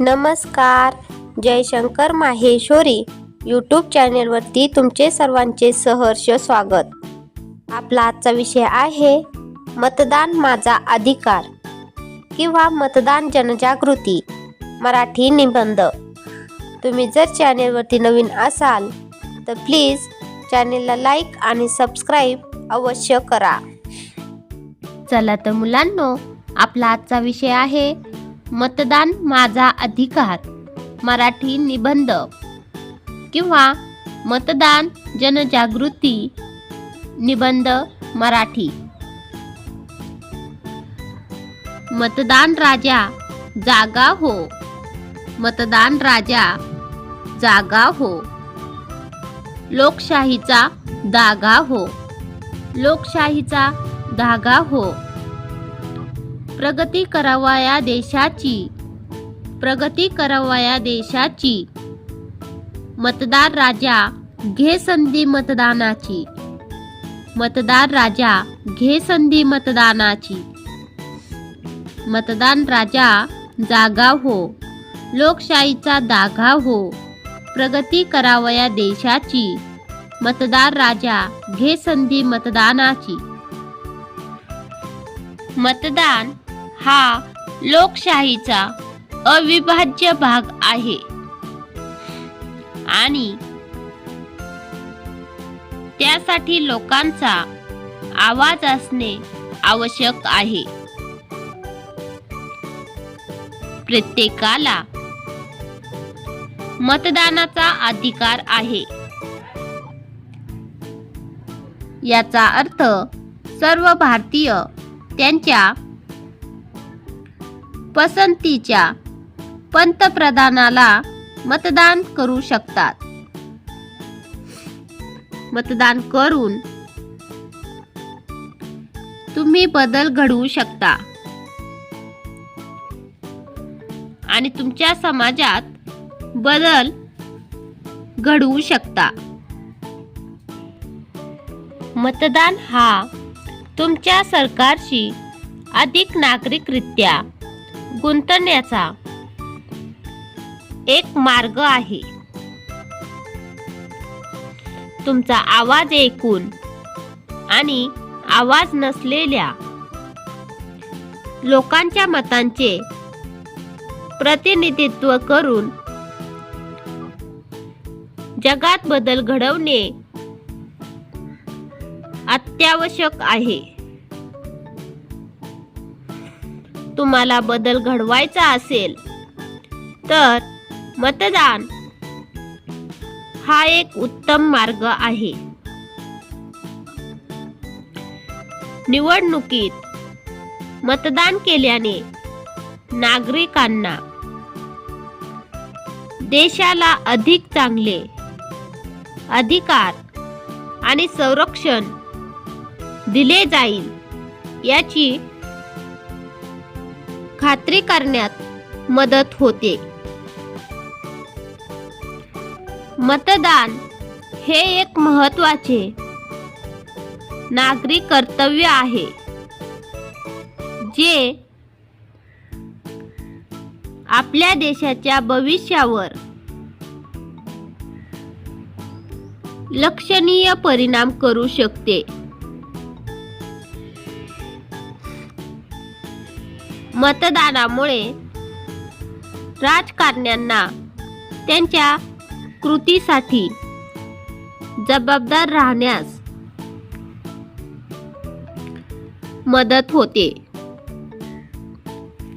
नमस्कार. जयशंकर माहेश्वरी. यूट्यूब चॅनेलवरती तुमचे सर्वांचे सहर्ष स्वागत. आपला आजचा विषय आहे मतदान माझा अधिकार किंवा मतदान जनजागृती. मराठी निबंध. तुम्ही जर चॅनेलवरती नवीन असाल तर प्लीज चॅनेलला लाईक आणि सबस्क्राईब अवश्य करा. चला तर मुलांनो आपला आजचा विषय आहे मतदान माझा अधिकार. मराठी निबंध. किंवा मतदान जनजागृती निबंध मराठी. मतदान राजा जागा हो. मतदान राजा जागा हो. लोकशाहीचा दागा हो. लोकशाहीचा धागा हो. प्रगती करावया देशाची. प्रगती करावया देशाची. मतदार राजा घे संधी मतदानाची. मतदार राजा घे संधी मतदानाची. मतदान राजा जागा हो. लोकशाहीचा दागा हो. प्रगती करावया देशाची. मतदार राजा घे संधी मतदानाची. मतदान हा लोकशाहीचा अविभाज्य भाग आहे. आणि त्यासाठी लोकांचा आवाज असणे आवश्यक आहे. प्रत्येकाला मतदानाचा अधिकार आहे. याचा अर्थ सर्व भारतीय त्यांच्या पसंतीच्या पंतप्रधानाला मतदान करू शकतात. मतदान करून तुम्ही बदल घडवू शकता. आणि तुमच्या समाजात बदल घडवू शकता. मतदान हा तुमच्या सरकारशी अधिक नागरिकरित्या गुंतण्याचा एक मार्ग आहे. तुमचा आवाज ऐकून आणि आवाज नसलेल्या लोकांच्या मतांचे प्रतिनिधित्व करून जगात बदल घडवणे अत्यावश्यक आहे. तुम्हाला बदल घडवायचा असेल. तर मतदान हा एक उत्तम मार्ग आहे. निवडणुकीत मतदान केल्याने नागरिकांना देशाला अधिक चांगले अधिकार आणि संरक्षण दिले जाईल याची खात्री करण्यात मदत होते. मतदान हे एक महत्त्वाचे नागरिक कर्तव्य आहे. जे आपल्या देशाच्या भविष्यावर लक्षणीय परिणाम करू शकते. मतदानामुळे राजकारण्यांना त्यांच्या कृतीसाठी जबाबदार राहण्यास मदत होते.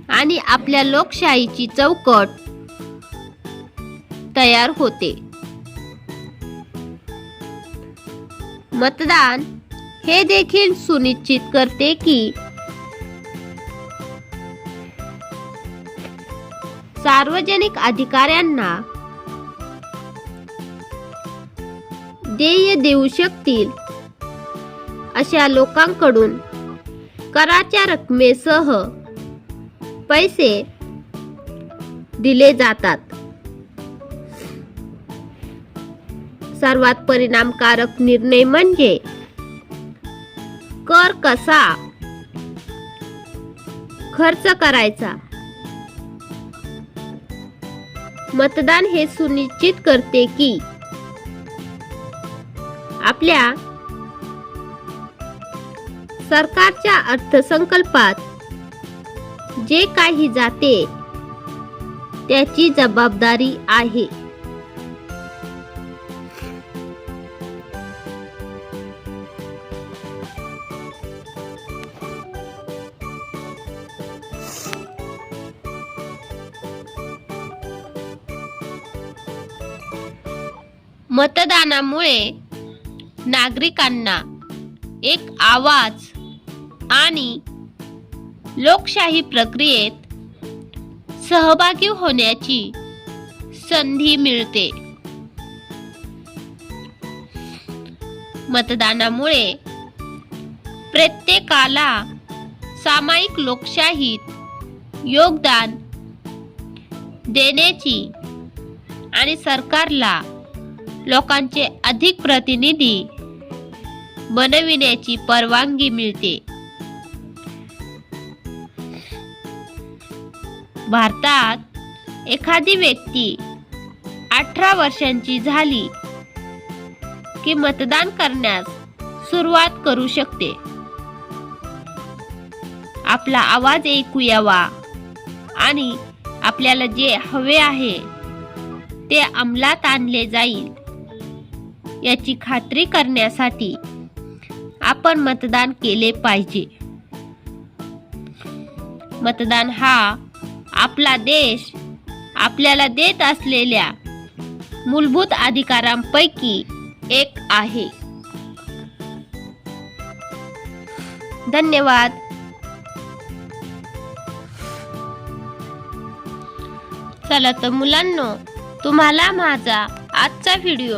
आणि आपल्या लोकशाहीची चौकट तयार होते. मतदान हे देखील सुनिश्चित करते की सार्वजनिक अधिकाऱ्यांना देय देऊ शकतील. अशा लोकांकडून कराच्या रकमेसह पैसे दिले जातात. सर्वात परिणामकारक निर्णय म्हणजे कर कसा खर्च करायचा? मतदान हे सुनिश्चित करते की आपल्या सरकारच्या अर्थसंकल्पात जे काही जाते त्याची जबाबदारी आहे. मतदानामुळे नागरिकांना एक आवाज आणि लोकशाही प्रक्रियेत सहभागी होण्याची संधी मिळते. मतदानामुळे प्रत्येकाला सामायिक लोकशाहीत योगदान देण्याची आणि सरकारला लोकांचे अधिक प्रतिनिधी बनविण्याची परवानगी मिळते. भारतात एखादी व्यक्ती अठरा वर्षांची झाली की मतदान करण्यास सुरुवात करू शकते. आपला आवाज ऐकू यावा आणि आपल्याला जे हवे आहे ते अंमलात आणले जाईल. याची खात्री करण्यासाठी आपण मतदान केले पाहिजे. मतदान हा आपला देश आपल्याला देत असलेल्या मूलभूत अधिकारांपैकी एक आहे. धन्यवाद. चला तर मुलांनो तुम्हाला माझा आजचा व्हिडिओ